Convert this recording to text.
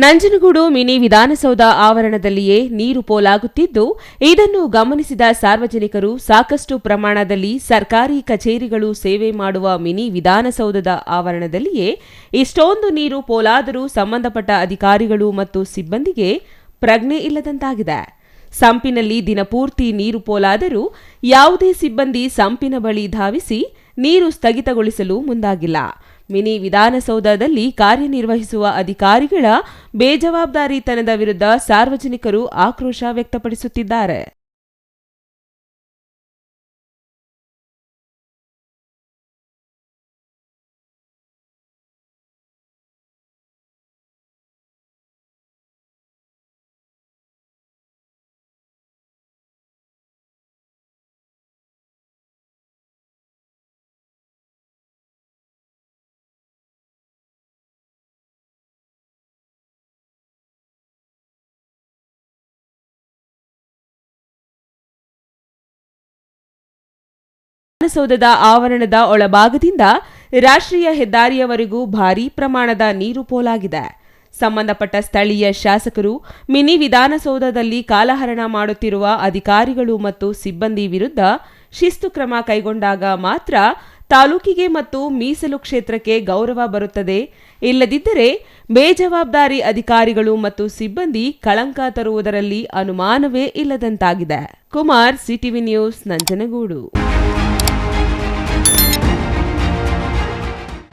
Nanjangud mini Vidhana Soudha ಆವರಣದಲ್ಲಿಯೇ ನೀರು ಪೋಲಾಗುತ್ತಿದ್ದು, ಇದನ್ನು ಗಮನಿಸಿದ ಸಾರ್ವಜನಿಕರು ಸಾಕಷ್ಟು ಪ್ರಮಾಣದಲ್ಲಿ ಸರ್ಕಾರಿ ಕಚೇರಿಗಳು ಸೇವೆ ಮಾಡುವ ಮಿನಿ ವಿಧಾನಸೌಧದ ಆವರಣದಲ್ಲಿಯೇ ಇಷ್ಟೊಂದು ನೀರು ಪೋಲಾದರೂ ಸಂಬಂಧಪಟ್ಟ ಅಧಿಕಾರಿಗಳು ಮತ್ತು ಸಿಬ್ಬಂದಿಗೆ ಪ್ರಜ್ಞೆ ಇಲ್ಲದಂತಾಗಿದೆ. ಸಂಪಿನಲ್ಲಿ ದಿನಪೂರ್ತಿ ನೀರು ಪೋಲಾದರೂ ಯಾವುದೇ ಸಿಬ್ಬಂದಿ ಸಂಪಿನ ಬಳಿ ಧಾವಿಸಿ ನೀರು ಸ್ಥಗಿತಗೊಳಿಸಲು ಮುಂದಾಗಿಲ್ಲ. ಮಿನಿ ವಿಧಾನಸೌಧದಲ್ಲಿ ಕಾರ್ಯನಿರ್ವಹಿಸುವ ಅಧಿಕಾರಿಗಳ ಬೇಜವಾಬ್ದಾರಿತನದ ವಿರುದ್ಧ ಸಾರ್ವಜನಿಕರು ಆಕ್ರೋಶ ವ್ಯಕ್ತಪಡಿಸುತ್ತಿದ್ದಾರೆ. ವಿಧಾನಸೌಧದ ಆವರಣದ ಒಳಭಾಗದಿಂದ ರಾಷ್ಟ್ರೀಯ ಹೆದ್ದಾರಿಯವರೆಗೂ ಭಾರೀ ಪ್ರಮಾಣದ ನೀರು ಪೋಲಾಗಿದೆ. ಸಂಬಂಧಪಟ್ಟ ಸ್ಥಳೀಯ ಶಾಸಕರು ಮಿನಿ ವಿಧಾನಸೌಧದಲ್ಲಿ ಕಾಲಹರಣ ಮಾಡುತ್ತಿರುವ ಅಧಿಕಾರಿಗಳು ಮತ್ತು ಸಿಬ್ಬಂದಿ ವಿರುದ್ಧ ಶಿಸ್ತು ಕ್ರಮ ಕೈಗೊಂಡಾಗ ಮಾತ್ರ ತಾಲೂಕಿಗೆ ಮತ್ತು ಮೀಸಲು ಕ್ಷೇತ್ರಕ್ಕೆ ಗೌರವ ಬರುತ್ತದೆ. ಇಲ್ಲದಿದ್ದರೆ ಬೇಜವಾಬ್ದಾರಿ ಅಧಿಕಾರಿಗಳು ಮತ್ತು ಸಿಬ್ಬಂದಿ ಕಳಂಕ ತರುವುದರಲ್ಲಿ ಅನುಮಾನವೇ ಇಲ್ಲದಂತಾಗಿದೆ. Kumar, CTV news, Nanjangud.